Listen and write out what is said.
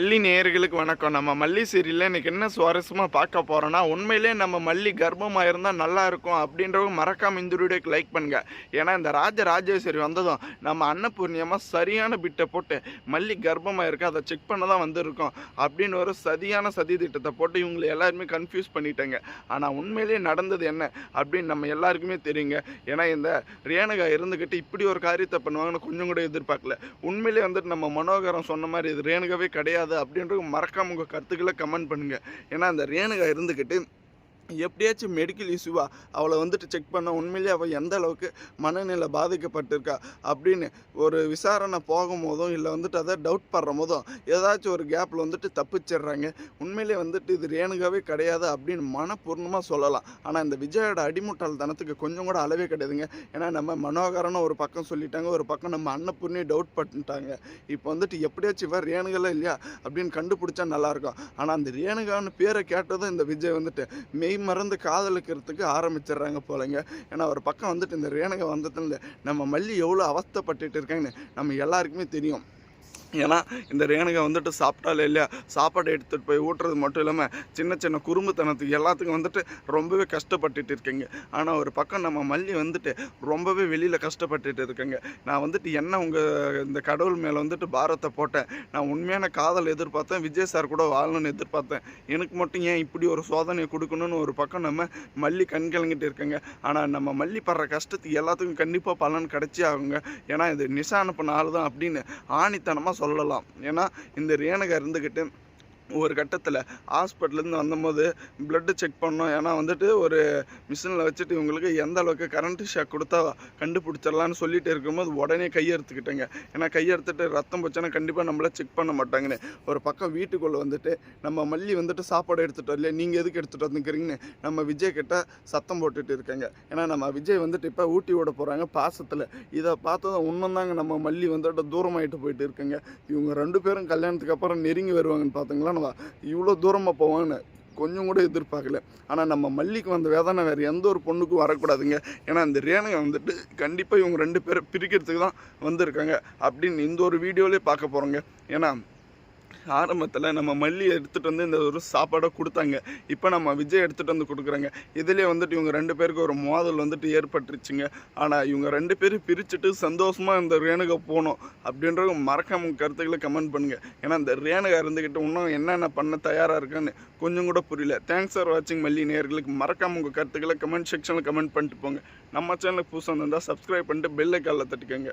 மல்லி நேயர்களுக்கு வணக்கம். நம்ம மல்லி சீரியலில் இன்றைக்கி என்ன சுவாரஸ்யமாக பார்க்க போகிறோன்னா உண்மையிலே நம்ம மல்லி கர்ப்பமாக இருந்தால் நல்லா இருக்கும் அப்படின்றவங்க மறக்காம இந்த வீடியோக்கு லைக் பண்ணுங்க. ஏன்னா இந்த ராஜ ராஜேஸ்வரி வந்ததும் நம்ம அன்னபூர்ணியமாக சரியான பிட்டை போட்டு மல்லி கர்ப்பமாக இருக்கு அதை செக் பண்ண தான் வந்திருக்கோம் அப்படின்னு ஒரு சதியான சதி திட்டத்தை போட்டு இவங்களை எல்லாருமே கன்ஃபியூஸ் பண்ணிட்டாங்க. ஆனால் உண்மையிலேயே நடந்தது என்ன அப்படின்னு நம்ம எல்லாருக்குமே தெரியுங்க. ஏன்னா இந்த ரேணுகா இருந்துக்கிட்டு இப்படி ஒரு காரியத்தை பண்ணுவாங்கன்னு கொஞ்சம் கூட எதிர்பார்க்கல. உண்மையிலே வந்துட்டு நம்ம மனோகரம் சொன்ன மாதிரி இது ரேணுகாவே கிடையாது. அப்படின்றது மறக்காம உங்கள் கருத்துக்களை கமெண்ட் பண்ணுங்க. ஏன்னா அந்த ரேணுகா இருந்துக்கிட்டு எப்படியாச்சும் மெடிக்கல் இஷ்யூவா அவளை வந்துட்டு செக் பண்ண உண்மையிலேயே அவள் எந்த அளவுக்கு மனநிலை பாதிக்கப்பட்டிருக்கா அப்படின்னு ஒரு விசாரணை போகும்போதும் இல்லை வந்துட்டு அதை டவுட் படுற போதும் ஏதாச்சும் ஒரு கேப்பில் வந்துட்டு தப்பிச்சிடுறாங்க. உண்மையிலே வந்துட்டு இது ரேணுகாவே கிடையாது அப்படின்னு மனப்பூர்ணமாக சொல்லலாம். ஆனால் இந்த விஜயோட அடிமுட்டாள்தனத்துக்கு கொஞ்சம் கூட அளவே கிடையாதுங்க. ஏன்னா நம்ம மனோகரன்னு ஒரு பக்கம் சொல்லிட்டாங்க ஒரு பக்கம் நம்ம அன்னப்பூர்ணியை டவுட் பண்ணிட்டாங்க. இப்போ வந்துட்டு எப்படியாச்சும் இவர் ரேணுகலாம் இல்லையா அப்படின்னு கண்டுபிடிச்சா நல்லாயிருக்கும் ஆனால் அந்த ரேணுகான்னு பேரை கேட்டதும் இந்த விஜய் வந்துட்டு மெய் மறந்து காதலிக்கிறதுக்கு ஆரம்பிச்சிடுறாங்க போலங்க. ஏன்னா ஒரு பக்கம் வந்துட்டு இந்த ரேணுகா வந்ததுல நம்ம மல்லி எவ்வளோ அவஸ்தைப்பட்டுட்டு இருக்காங்கன்னு நம்ம எல்லாருக்குமே தெரியும். ஏன்னா இந்த ரேணுகை வந்துட்டு சாப்பிட்டாலே இல்லையா? சாப்பாடு எடுத்துகிட்டு போய் ஊட்டுறது மட்டும் இல்லாமல் சின்ன சின்ன குறும்புத்தனத்துக்கு எல்லாத்துக்கும் வந்துட்டு ரொம்பவே கஷ்டப்பட்டுட்டு இருக்கேங்க. ஆனால் ஒரு பக்கம் நம்ம மல்லி வந்துட்டு ரொம்பவே வெளியில் கஷ்டப்பட்டுட்டு இருக்கேங்க. நான் வந்துட்டு என்ன உங்கள் இந்த கடவுள் மேலே வந்துட்டு பாரத்தை போட்டேன் நான் உண்மையான காதல் எதிர்பார்த்தேன் விஜய் சார் கூட வாழணும்னு எதிர்பார்த்தேன். எனக்கு மட்டும் ஏன் இப்படி ஒரு சோதனையை கொடுக்கணும்னு ஒரு பக்கம் நம்ம மல்லி கண் கலங்கிட்டு இருக்கேங்க. ஆனால் நம்ம மல்லி படுற கஷ்டத்துக்கு எல்லாத்துக்கும் கண்டிப்பாக பலன் கிடைச்சே ஆகுங்க. ஏன்னா இது நிசா அனுப்பின ஆள் தான் அப்படின்னு ஆணித்தனமாக சொல்லலாம். ஏன்னா இந்த ரேணுகா இருந்துக்கிட்டு ஒரு கட்டத்தில் ஹாஸ்பிட்டலேருந்து வந்தபோது பிளட்டு செக் பண்ணோம். ஏன்னா வந்துட்டு ஒரு மிஷினில் வச்சுட்டு இவங்களுக்கு எந்த அளவுக்கு கரண்ட் ஷாக் கொடுத்தா கண்டுபிடிச்சிடலான்னு சொல்லிட்டு இருக்கும்போது உடனே கையெடுத்துக்கிட்டேங்க ஏன்னா கையெடுத்துட்டு ரத்தம் போச்சுன்னா கண்டிப்பாக நம்மளை செக் பண்ண மாட்டாங்கன்னு. ஒரு பக்கம் வீட்டுக்குள்ளே வந்துட்டு நம்ம மல்லி வந்துட்டு சாப்பாடு எடுத்துகிட்டு வரல நீங்கள் எதுக்கு எடுத்துகிட்டு வந்துக்கிறீங்கன்னு நம்ம விஜய் கிட்ட சத்தம் போட்டுட்டு இருக்காங்க. ஏன்னா நம்ம விஜய் வந்துட்டு இப்போ ஊட்டி விட போகிறாங்க பாசத்தில். இதை பார்த்ததும் தாங்க நம்ம மல்லி வந்துட்டு தூரமாயிட்டு போயிட்டு இருக்காங்க. இவங்க ரெண்டு பேரும் கல்யாணத்துக்கு அப்புறம் நெருங்கி வருவாங்கன்னு பார்த்தீங்களா? நம்ம இவ்வளோ தூரமாக போவான்னு கொஞ்சம் கூட எதிர்பார்க்கல. ஆனால் நம்ம மல்லிக்கு வந்த வேதனை வேறு எந்த ஒரு பொண்ணுக்கும் வரக்கூடாதுங்க. ஏன்னா இந்த ரேணுகை வந்துட்டு கண்டிப்பாக இவங்க ரெண்டு பேரை பிரிக்கிறதுக்கு தான் வந்திருக்காங்க. அப்படின்னு இந்த ஒரு வீடியோலேயே பார்க்க போகிறோங்க ஏன்னா ஆரம்பத்தில் நம்ம மல்லி எடுத்துகிட்டு வந்து இந்த ஒரு சாப்பாடை கொடுத்தாங்க. இப்போ நம்ம விஜய் எடுத்துகிட்டு வந்து கொடுக்குறாங்க. இதுலேயே வந்துட்டு இவங்க ரெண்டு பேருக்கு ஒரு மோதல் வந்துட்டு ஏற்பட்டுருச்சுங்க. ஆனால் இவங்க ரெண்டு பேரும் பிரிச்சுட்டு சந்தோஷமாக இந்த ரேணுகா போகணும் அப்படின்றவங்க மறக்காம கருத்துக்களை கமெண்ட் பண்ணுங்கள் ஏன்னா இந்த ரேணுகா இருந்துக்கிட்டு இன்னும் என்னென்ன பண்ண தயாராக இருக்கான்னு கொஞ்சம் கூட புரியல. தேங்க்ஸ் ஃபார் வாட்சிங் மல்லி நேயர்களுக்கு மறக்காம உங்கள் கருத்துக்களை கமெண்ட் செக்ஷனில் கமெண்ட் பண்ணிட்டு போங்க. நம்ம சேனலுக்கு புதுசாக இருந்தால் சப்ஸ்கிரைப் பண்ணிட்டு பெல்லை காலில் தட்டிக்கோங்க.